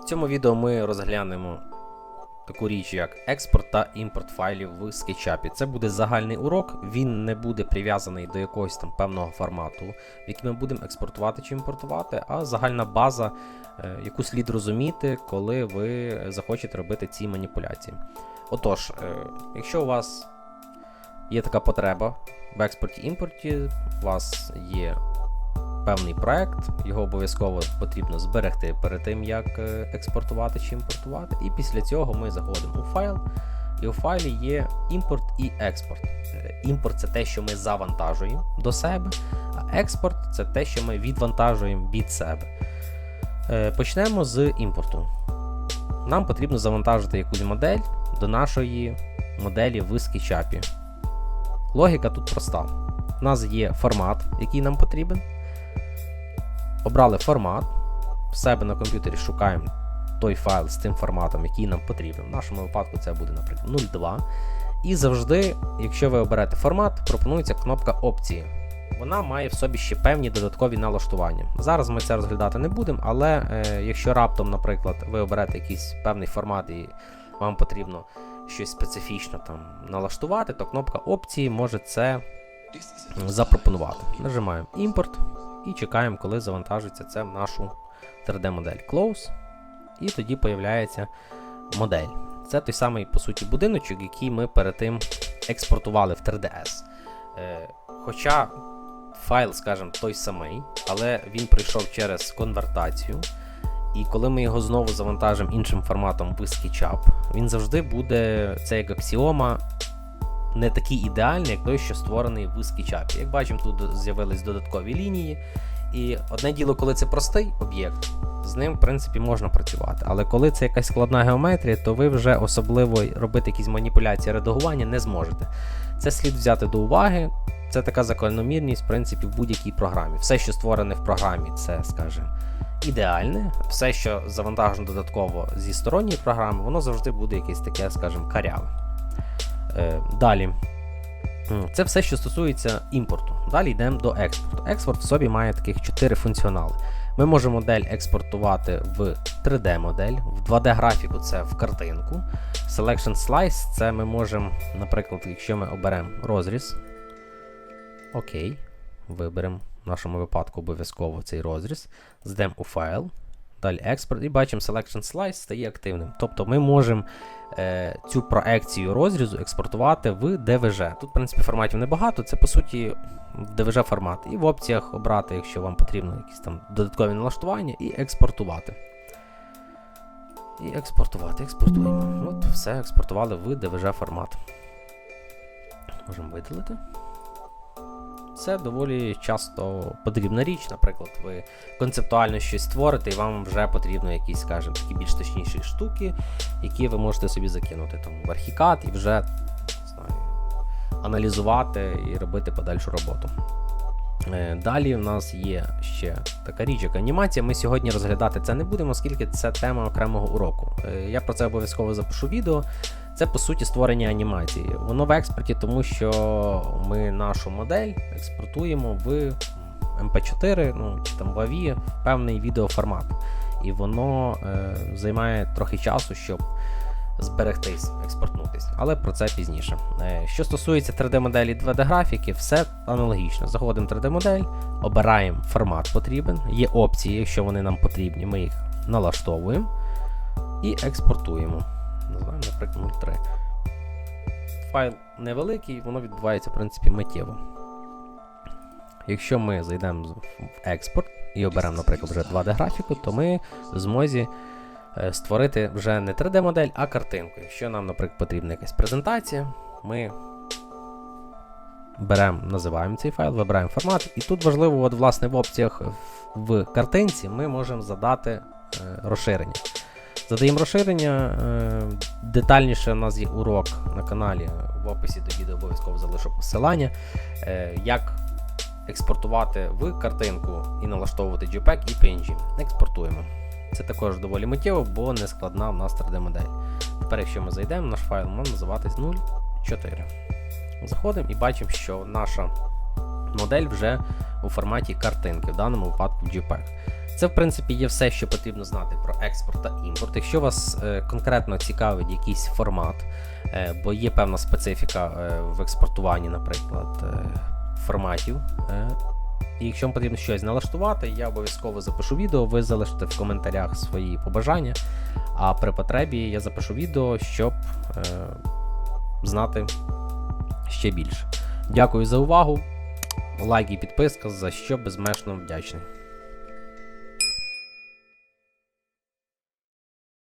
В цьому відео ми розглянемо таку річ, як експорт та імпорт файлів в SketchUp. Це буде загальний урок, він не буде прив'язаний до якогось там певного формату, який ми будемо експортувати чи імпортувати, а загальна база, е, яку слід розуміти, коли ви захочете робити ці маніпуляції. Отож, е, якщо у вас є така потреба в експорті-імпорті, у вас є певний проект, його обов'язково потрібно зберегти перед тим, як е, експортувати чи імпортувати. І після цього ми заходимо у файл, і у файлі є імпорт і експорт. Е, Імпорт це те, що ми завантажуємо до себе, а експорт це те, що ми відвантажуємо від себе. Е, Почнемо з імпорту. Нам потрібно завантажити якусь модель до нашої моделі в SketchUp. Логіка тут проста. У нас є формат, який нам потрібен. Обрали формат. В себе на комп'ютері шукаємо той файл з тим форматом, який нам потрібен. В нашому випадку це буде, наприклад, 0.2. І завжди, якщо ви оберете формат, пропонується кнопка опції. Вона має в собі ще певні додаткові налаштування. Зараз ми це розглядати не будемо, але е, якщо раптом, наприклад, ви оберете якийсь певний формат і вам потрібно щось специфічно там налаштувати, то кнопка опції може це запропонувати. Нажимаємо імпорт і чекаємо, коли завантажиться це в нашу 3D-модель Close. І тоді появляється модель. Це той самий, по суті, будиночок, який ми перед тим експортували в 3DS. Е, хоча файл, скажімо, той самий, але він пройшов через конвертацію. І коли ми його знову завантажимо іншим форматом в SketchUp, він завжди буде, це як аксіома, не такий ідеальний, як той, що створений в SketchUp. Як бачимо, тут з'явились додаткові лінії. І одне діло, коли це простий об'єкт, з ним, в принципі, можна працювати. Але коли це якась складна геометрія, то ви вже особливо робити якісь маніпуляції редагування не зможете. Це слід взяти до уваги. Це така закономірність, в принципі, в будь-якій програмі. Все, що створене в програмі, це, скажімо, ідеальне. Все, що завантажено додатково зі сторонньої програми, воно завжди буде якесь таке, скажімо, каряве. Е, далі. Це все, що стосується імпорту. Далі йдемо до експорту. Експорт в собі має таких 4 функціонали. Ми можемо модель експортувати в 3D-модель, в 2D-графіку це в картинку. Selection Slice це ми можемо, наприклад, якщо ми оберемо розріз. Окей. Виберемо в нашому випадку обов'язково цей розріз. Здемо у файл. Далі експорт і бачимо Selection Slice стає активним. Тобто ми можемо е, цю проекцію розрізу експортувати в DVG. Тут, в принципі, форматів небагато, це по суті DVG формат. І в опціях обрати, якщо вам потрібно якісь там додаткові налаштування, і експортувати. І експортувати, експортуємо. От, все експортували в DVG формат. Можемо видалити. Це доволі часто потрібна річ. Наприклад, ви концептуально щось створите, і вам вже потрібно якісь, скажімо, такі більш точніші штуки, які ви можете собі закинути там в архікад і вже не знаю, аналізувати і робити подальшу роботу. Е, Далі в нас є ще така річ, як анімація. Ми сьогодні розглядати це не будемо, оскільки це тема окремого уроку. Е, Я про це обов'язково запишу відео. Це по суті створення анімації. Воно в експорті, тому що ми нашу модель експортуємо в MP4, ну чи там в AVI, в певний відеоформат. І воно е, займає трохи часу, щоб зберегтись, експортнутись. Але про це пізніше. Е, що стосується 3D-моделі 2D-графіки, все аналогічно. Заходимо в 3D-модель, обираємо формат потрібен, є опції, якщо вони нам потрібні, ми їх налаштовуємо і експортуємо. Називаємо, наприклад, 03. Файл невеликий, воно відбувається, в принципі, миттєво. Якщо ми зайдемо в експорт і оберемо, наприклад, вже 2D-графіку, то ми в змозі е, створити вже не 3D-модель, а картинку. Якщо нам, наприклад, потрібна якась презентація, ми беремо, називаємо цей файл, вибираємо формат. І тут важливо, от, власне, в опціях в картинці ми можемо задати е, розширення. Задаємо розширення. е, Детальніше у нас є урок на каналі. В описі до відео обов'язково залишу посилання. е, Як експортувати в картинку і налаштовувати JPEG і PNG. Експортуємо. Це також доволі миттєво, бо не складна у нас 3D-модель. Тепер, якщо ми зайдемо, наш файл може називатись 0.4. Заходимо і бачимо, що наша модель вже у форматі картинки, в даному випадку JPEG. Це, в принципі, є все, що потрібно знати про експорт та імпорт. Якщо вас е, конкретно цікавить якийсь формат, е, бо є певна специфіка е, в експортуванні, наприклад, форматів. І якщо вам потрібно щось налаштувати, я обов'язково запишу відео, ви залишите в коментарях свої побажання. А при потребі я запишу відео, щоб е, знати ще більше. Дякую за увагу. Лайк і підписка, за що безмежно вдячний.